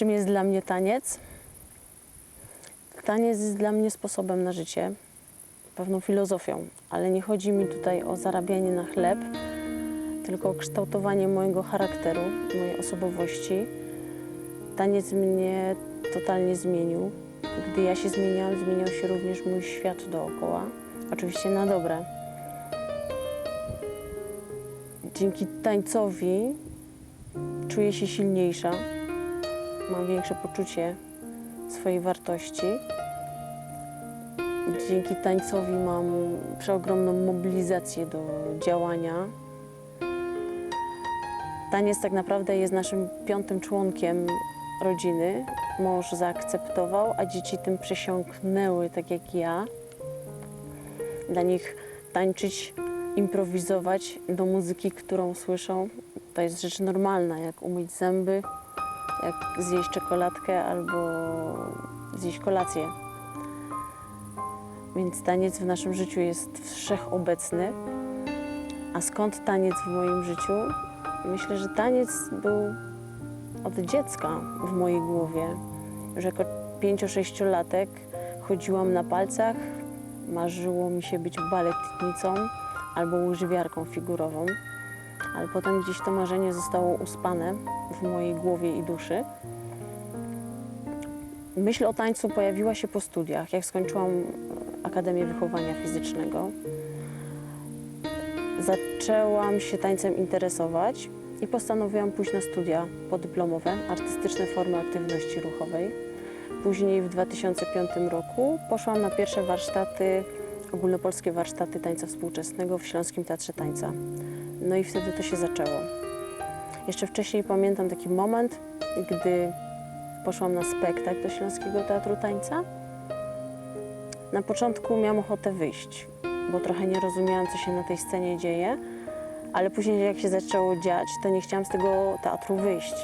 Czym jest dla mnie taniec? Taniec jest dla mnie sposobem na życie, pewną filozofią, ale nie chodzi mi tutaj o zarabianie na chleb, tylko o kształtowanie mojego charakteru, mojej osobowości. Taniec mnie totalnie zmienił. Gdy ja się zmieniałam, zmieniał się również mój świat dookoła, oczywiście na dobre. Dzięki tańcowi czuję się silniejsza, mam większe poczucie swojej wartości. Dzięki tańcowi mam przeogromną mobilizację do działania. Taniec tak naprawdę jest naszym piątym członkiem rodziny. Mąż zaakceptował, a dzieci tym przesiąknęły, tak jak ja. Dla nich tańczyć, improwizować do muzyki, którą słyszą, to jest rzecz normalna, jak umyć zęby, jak zjeść czekoladkę albo zjeść kolację. Więc taniec w naszym życiu jest wszechobecny. A skąd taniec w moim życiu? Myślę, że taniec był od dziecka w mojej głowie. Że jako pięcio-sześciolatek chodziłam na palcach, marzyło mi się być baletnicą albo łyżwiarką figurową, ale potem gdzieś to marzenie zostało uspane w mojej głowie i duszy. Myśl o tańcu pojawiła się po studiach, jak skończyłam Akademię Wychowania Fizycznego. Zaczęłam się tańcem interesować i postanowiłam pójść na studia podyplomowe, artystyczne formy aktywności ruchowej. Później w 2005 roku poszłam na pierwsze warsztaty, ogólnopolskie warsztaty tańca współczesnego w Śląskim Teatrze Tańca. No i wtedy to się zaczęło. Jeszcze wcześniej pamiętam taki moment, gdy poszłam na spektakl do Śląskiego Teatru Tańca. Na początku miałam ochotę wyjść, bo trochę nie rozumiałam, co się na tej scenie dzieje, ale później jak się zaczęło dziać, to nie chciałam z tego teatru wyjść.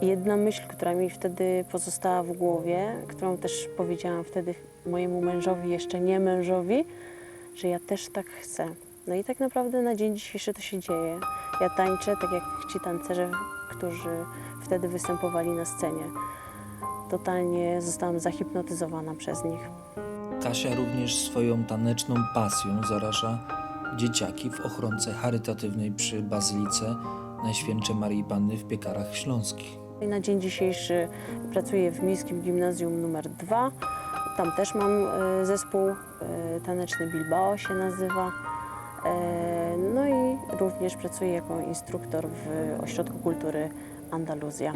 I jedna myśl, która mi wtedy pozostała w głowie, którą też powiedziałam wtedy mojemu mężowi, jeszcze nie mężowi, że ja też tak chcę. No i tak naprawdę na dzień dzisiejszy to się dzieje. Ja tańczę tak jak ci tancerze, którzy wtedy występowali na scenie. Totalnie zostałam zahipnotyzowana przez nich. Kasia również swoją taneczną pasją zaraża dzieciaki w ochronce charytatywnej przy Bazylice Najświętszej Marii Panny w Piekarach Śląskich. Na dzień dzisiejszy pracuję w Miejskim Gimnazjum numer 2. Tam też mam e, zespół e, taneczny Bilbao się nazywa. E, No i również pracuję jako instruktor w Ośrodku Kultury Andaluzja.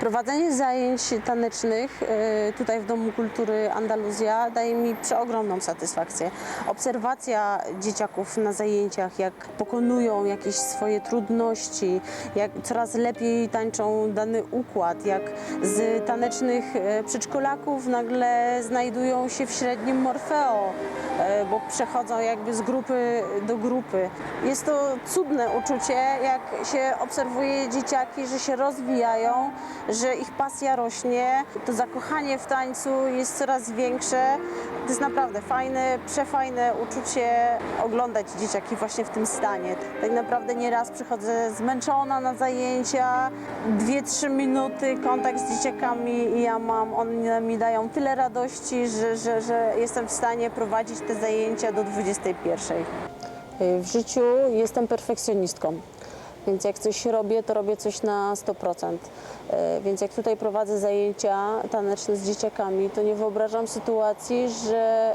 Prowadzenie zajęć tanecznych e, tutaj w Domu Kultury Andaluzja daje mi przeogromną satysfakcję. Obserwacja dzieciaków na zajęciach, jak pokonują jakieś swoje trudności, jak coraz lepiej tańczą dany układ, jak z tanecznych e, przedszkolaków nagle znajdują się w średnim Morfeo, e, bo przechodzą jakby z grupy do grupy. Jest to cudne uczucie, jak się obserwuje dzieciaki, że się rozwijają, że ich pasja rośnie, to zakochanie w tańcu jest coraz większe. To jest naprawdę fajne, przefajne uczucie oglądać dzieciaki właśnie w tym stanie. Tak naprawdę nieraz przychodzę zmęczona na zajęcia, 2-3 minuty kontakt z dzieciakami i ja mam, one mi dają tyle radości, że, że, że jestem w stanie prowadzić te zajęcia do 21. W życiu jestem perfekcjonistką. Więc jak coś robię, to robię coś na 100%. E, Więc jak tutaj prowadzę zajęcia taneczne z dzieciakami, to nie wyobrażam sytuacji, że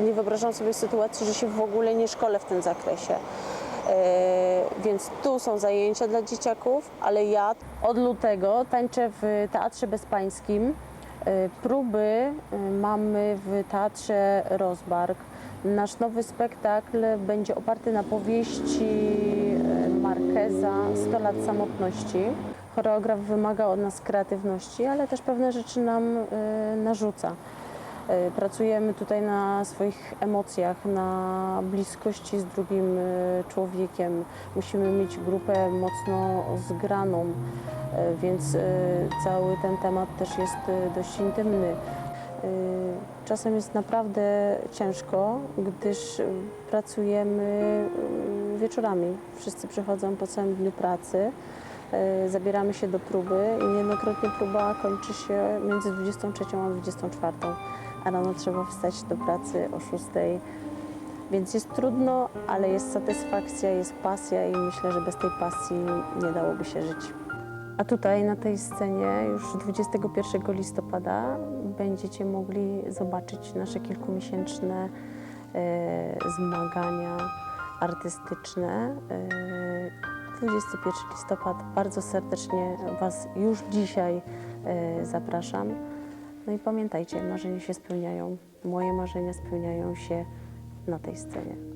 e, nie wyobrażam sobie sytuacji, że się w ogóle nie szkolę w tym zakresie. E, Więc tu są zajęcia dla dzieciaków, ale ja od lutego tańczę w Teatrze Bezpańskim. Próby mamy w Teatrze Rozbark. Nasz nowy spektakl będzie oparty na powieści Marqueza 100 lat samotności. Choreograf wymaga od nas kreatywności, ale też pewne rzeczy nam e, narzuca. E, Pracujemy tutaj na swoich emocjach, na bliskości z drugim e, człowiekiem. Musimy mieć grupę mocno zgraną, więc cały ten temat też jest dość intymny. Czasem jest naprawdę ciężko, gdyż y, pracujemy y, wieczorami. Wszyscy przychodzą po całym dniu pracy, y, zabieramy się do próby i niejednokrotnie próba kończy się między 23 a 24, a rano trzeba wstać do pracy o 6. Więc jest trudno, ale jest satysfakcja, jest pasja i myślę, że bez tej pasji nie dałoby się żyć. A tutaj na tej scenie już 21 listopada będziecie mogli zobaczyć nasze kilkumiesięczne e, zmagania artystyczne. E, 21 listopad bardzo serdecznie Was już dzisiaj e, zapraszam. No i pamiętajcie, marzenia się spełniają. Moje marzenia spełniają się na tej scenie.